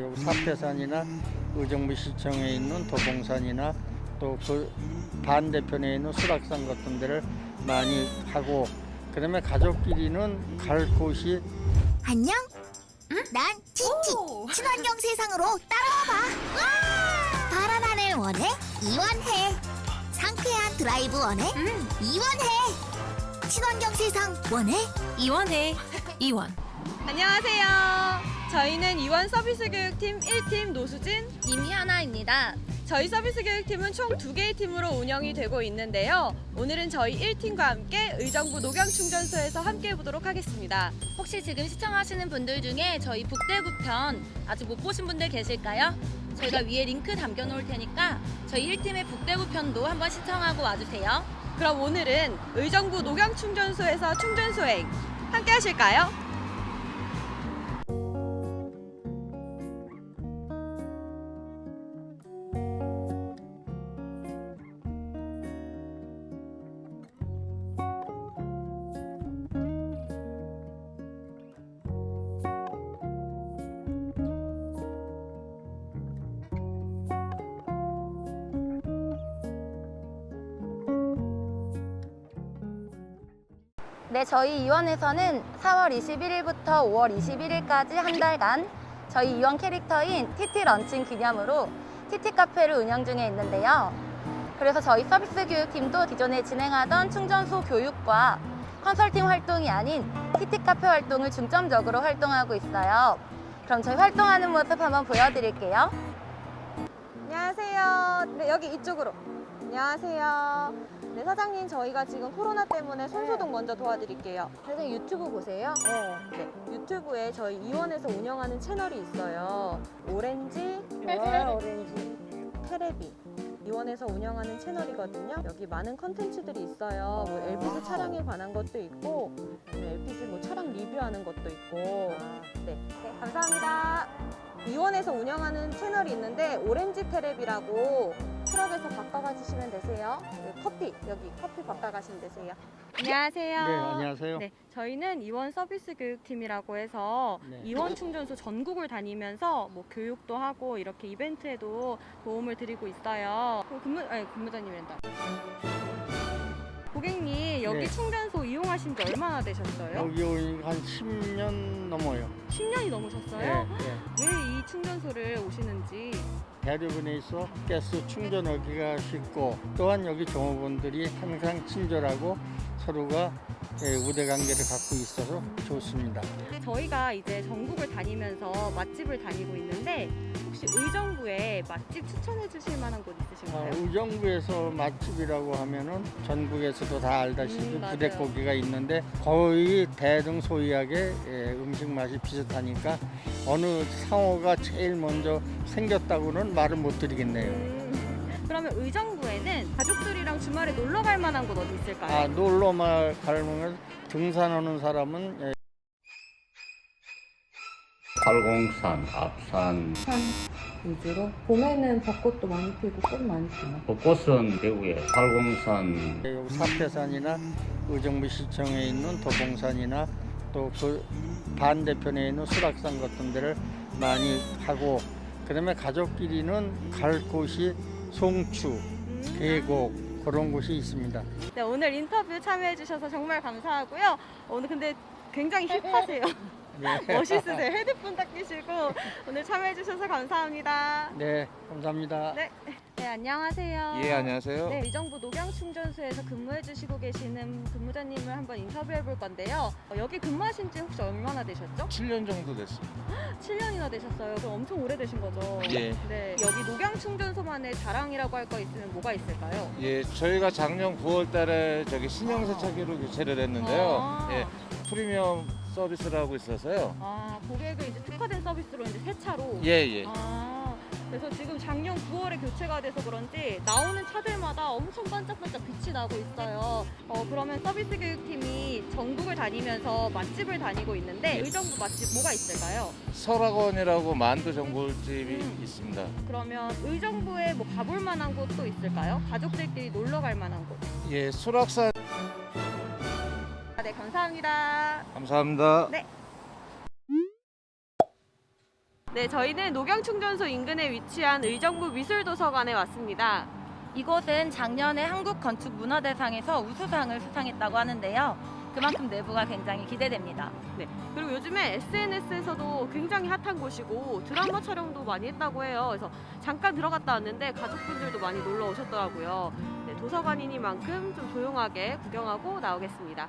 여기 사태산이나 의정부 시청에 있는 도봉산이나 또 그 반대편에 있는 수락산 같은 데를 많이 하고 그다음에 가족끼리는 갈 곳이 안녕? 난 티티. 친환경 세상으로 따라와봐. 파란 하늘 원해? 이원해. 상쾌한 드라이브 원해? 이원해. 친환경 세상 원해? 이원해. 이원. 안녕하세요. 저희는 이원 서비스 교육팀 1팀 노수진, 임희하나입니다. 저희 서비스 교육팀은 총 두 개의 팀으로 운영이 되고 있는데요. 오늘은 저희 1팀과 함께 의정부 녹양충전소에서 함께 해보도록 하겠습니다. 혹시 지금 시청하시는 분들 중에 저희 북대구 편 아직 못 보신 분들 계실까요? 저희가 위에 링크 남겨놓을 테니까 저희 1팀의 북대구 편도 한번 시청하고 와주세요. 그럼 오늘은 의정부 녹양충전소에서 충전소행 함께 하실까요? 네, 저희 이원에서는 4월 21일부터 5월 21일까지 한 달간 저희 이원 캐릭터인 TT 런칭 기념으로 TT 카페를 운영 중에 있는데요. 그래서 저희 서비스 교육팀도 기존에 진행하던 충전소 교육과 컨설팅 활동이 아닌 TT 카페 활동을 중점적으로 활동하고 있어요. 그럼 저희 활동하는 모습 한번 보여드릴게요. 안녕하세요. 네, 여기 이쪽으로. 안녕하세요. 네, 사장님, 저희가 지금 코로나 때문에 손소독 먼저 도와드릴게요. 사장님 유튜브 보세요. 네. 네. 유튜브에 저희 이원에서 운영하는 채널이 있어요. 오렌지, 오렌지. 테레비. 이원에서 운영하는 채널이거든요. 여기 많은 컨텐츠들이 있어요. 뭐 LPG 차량에 관한 것도 있고, 그다음에 LPG 뭐 차량 리뷰하는 것도 있고. 네, 네, 감사합니다. 이원에서 운영하는 채널이 있는데 오렌지 테레비라고 트럭에서 바꿔가 주시면 되세요. 네, 커피 여기 커피 바꿔가시면 되세요. 안녕하세요. 네 안녕하세요. 네, 저희는 이원 서비스 교육팀이라고 해서 네. 이원 충전소 전국을 다니면서 뭐 교육도 하고 이렇게 이벤트에도 도움을 드리고 있어요. 어, 근무 아니 근무자님이란다. 고객님 여기 네. 충전소 이용하신 지 얼마나 되셨어요? 여기 한 10년 넘어요. 10년이 넘으셨어요? 네, 네. 왜 이 충전소를 오시는지. 있어 가스 충전하기가 쉽고 또한 여기 종업원들이 항상 친절하고 서로가 예, 우대 관계를 갖고 있어서 좋습니다. 저희가 이제 전국을 다니면서 맛집을 다니고 있는데 혹시 의정부에 맛집 추천해 주실 만한 곳 아, 있으신가요? 의정부에서 맛집이라고 하면은 전국에서도 다 알다시피 음, 맞아요. 부대고기가 있는데 거의 대등소이하게 예, 음식 맛이 비슷하니까 어느 상호가 제일 먼저 생겼다고는 말을 못 드리겠네요. 음, 그러면 의정부에는 가족들이랑 주말에 놀러 갈 만한 곳 어디 있을까요? 아 놀러만 가면 등산하는 사람은 예, 팔공산, 앞산, 위주로? 봄에는 벚꽃도 많이 피고 꽃 많이 피나 벚꽃은 대구에 팔공산, 예, 여기 사태산이나 의정부 시청에 있는 도봉산이나 또 그 반대편에 있는 수락산 같은 데를 많이 하고 그다음에 가족끼리는 갈 곳이 송추, 음. 계곡 그런 곳이 있습니다. 네, 오늘 인터뷰 참여해 주셔서 정말 감사하고요. 오늘 근데 굉장히 힙하세요. 네, 멋있으세요. 헤드폰 딱 끼시고 오늘 참여해 주셔서 감사합니다. 네 감사합니다. 네. 네, 안녕하세요. 예, 안녕하세요. 네, 의정부 녹양충전소에서 근무해 주시고 계시는 근무자님을 한번 인터뷰해 볼 건데요. 어, 여기 근무하신 지 혹시 얼마나 되셨죠? 7년 정도 됐습니다. 7년이나 되셨어요. 그럼 엄청 오래되신 거죠? 예. 네. 여기 녹양충전소만의 자랑이라고 할 거 있으면 뭐가 있을까요? 예, 저희가 작년 9월 달에 저기 신형 세차기로 교체를 했는데요. 아. 예, 프리미엄 서비스를 하고 있어서요. 아, 고객을 이제 특화된 서비스로 이제 새 차로. 예, 예. 아, 그래서 지금 작년 9월에 교체가 돼서 그런지 나오는 차들마다 엄청 반짝반짝 빛이 나고 있어요. 어, 그러면 서비스 교육팀이 전국을 다니면서 맛집을 다니고 있는데 예. 의정부 맛집 뭐가 있을까요? 설악원이라고 만두 전골집이 음. 있습니다. 그러면 의정부에 뭐 가볼 만한 곳도 있을까요? 가족들끼리 놀러 갈 만한 곳. 예, 수락산 아, 네, 감사합니다. 감사합니다. 네. 네, 저희는 녹양충전소 인근에 위치한 의정부 미술도서관에 왔습니다. 이곳은 작년에 한국 건축 문화대상에서 우수상을 수상했다고 하는데요. 그만큼 내부가 굉장히 기대됩니다. 네, 그리고 요즘에 SNS에서도 굉장히 핫한 곳이고 드라마 촬영도 많이 했다고 해요. 그래서 잠깐 들어갔다 왔는데 가족분들도 많이 놀러 오셨더라고요. 네, 도서관이니만큼 좀 조용하게 구경하고 나오겠습니다.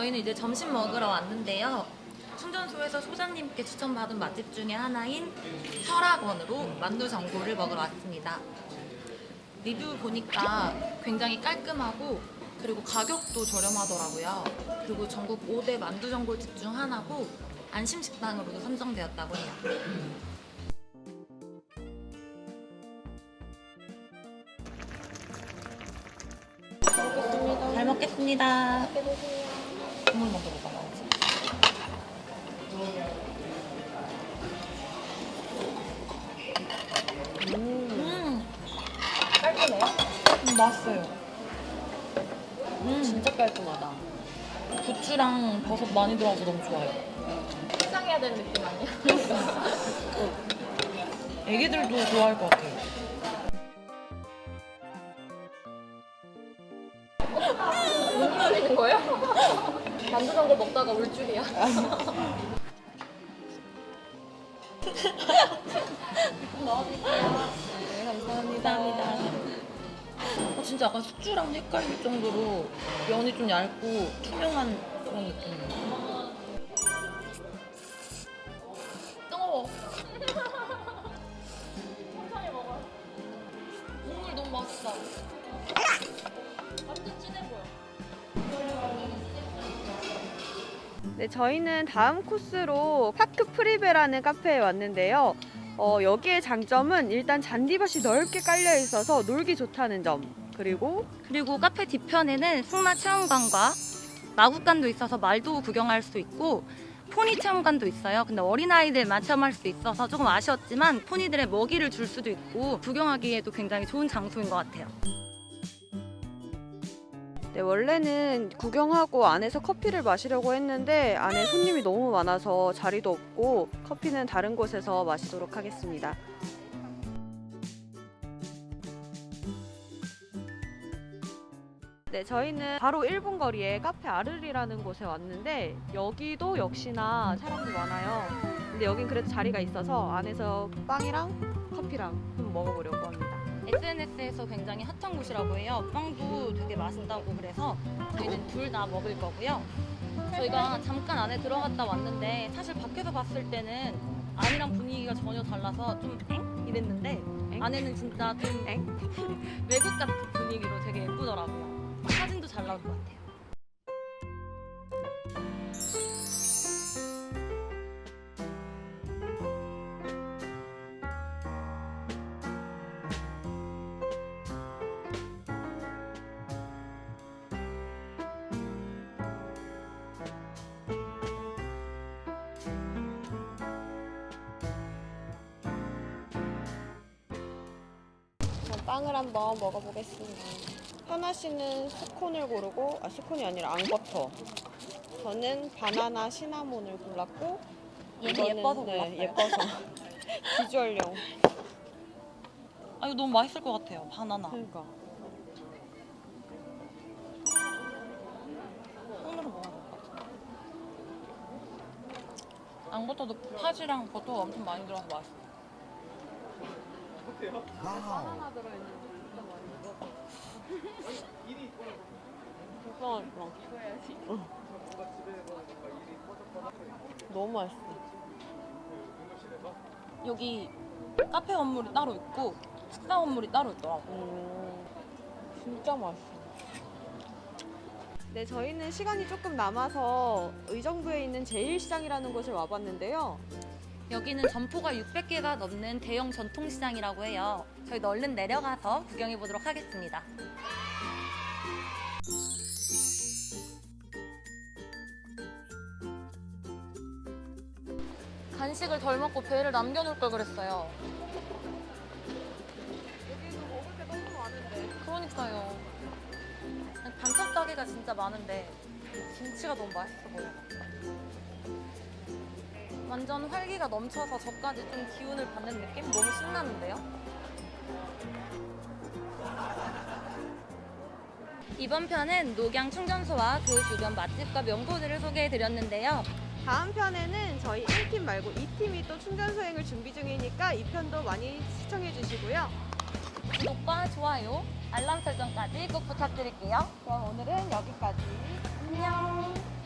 저희는 이제 점심 먹으러 왔는데요. 충전소에서 소장님께 추천받은 맛집 중에 하나인 설악원으로 만두 전골을 먹으러 왔습니다. 리뷰 보니까 굉장히 깔끔하고 그리고 가격도 저렴하더라고요. 그리고 전국 5대 만두 전골집 중 하나고 안심 식당으로도 선정되었다고 해요. 잘 먹겠습니다. 국물 먼저 먹어봐야지. 음. 깔끔해요? 음, 맛있어요. 음. 진짜 깔끔하다. 부추랑 버섯 많이 들어가서 너무 좋아요. 포장해야 되는 느낌 아니야? 애기들도 좋아할 것 같아요. 만두 전골 먹다가 울 줄이야. 네, 감사합니다. 어, 진짜 약간 숙주랑 헷갈릴 정도로 면이 좀 얇고 투명한 그런 느낌이에요. 네, 저희는 다음 코스로 파크 프리베라는 카페에 왔는데요. 어, 여기의 장점은 일단 잔디밭이 넓게 깔려 있어서 놀기 좋다는 점. 그리고 그리고 카페 뒤편에는 승마 체험관과 마구간도 있어서 말도 구경할 수 있고 포니 체험관도 있어요. 근데 어린아이들만 체험할 수 있어서 조금 아쉬웠지만 포니들의 먹이를 줄 수도 있고 구경하기에도 굉장히 좋은 장소인 것 같아요. 네, 원래는 구경하고 안에서 커피를 마시려고 했는데 안에 손님이 너무 많아서 자리도 없고 커피는 다른 곳에서 마시도록 하겠습니다. 네, 저희는 바로 1분 거리에 카페 아르리라는 곳에 왔는데 여기도 역시나 사람이 많아요. 근데 여긴 그래도 자리가 있어서 안에서 빵이랑 커피랑 좀 먹어보려고 합니다. SNS에서 굉장히 핫한 곳이라고 해요. 빵도 되게 맛있다고 그래서 저희는 둘 다 먹을 거고요. 저희가 잠깐 안에 들어갔다 왔는데 사실 밖에서 봤을 때는 안이랑 분위기가 전혀 달라서 좀 엥? 이랬는데 엥? 안에는 진짜 좀 엥? 외국 같은 분위기로 되게 예쁘더라고요. 사진도 잘 나올 것 같아요. 빵을 한번 먹어보겠습니다. 하나 씨는 스콘을 고르고 아 스콘이 아니라 앙버터. 저는 바나나 시나몬을 골랐고 얘는 이거는, 예뻐서 네, 골랐어요. 예뻐서 비주얼용. 아 이거 너무 맛있을 것 같아요. 바나나. 그러니까. 손으로 먹어볼 것 같아. 앙버터도 팥이랑 버터가 엄청 많이 들어서 맛있어. 바나나 들어있는 거 진짜 많이 먹어. 응. 너무 맛있어. 여기 카페 건물이 따로 있고 식사 건물이 따로 있더라고. 음, 진짜 맛있어. 네, 저희는 시간이 조금 남아서 의정부에 있는 제일시장이라는 곳을 와봤는데요. 여기는 점포가 600개가 넘는 대형 전통시장이라고 해요. 저희도 얼른 내려가서 구경해 보도록 하겠습니다. 간식을 덜 먹고 배를 남겨놓을 걸 그랬어요. 여기도 먹을 게 너무 많은데. 그러니까요. 단짝 가게가 진짜 많은데 김치가 너무 맛있어 보여요. 완전 활기가 넘쳐서 저까지 좀 기운을 받는 느낌? 너무 신나는데요? 이번 편은 녹양 충전소와 그 주변 맛집과 명소들을 소개해드렸는데요. 다음 편에는 저희 1팀 말고 2팀이 또 충전 소행을 준비 중이니까 이 편도 많이 시청해 주시고요. 구독과 좋아요, 알람 설정까지 꼭 부탁드릴게요. 그럼 오늘은 여기까지. 안녕!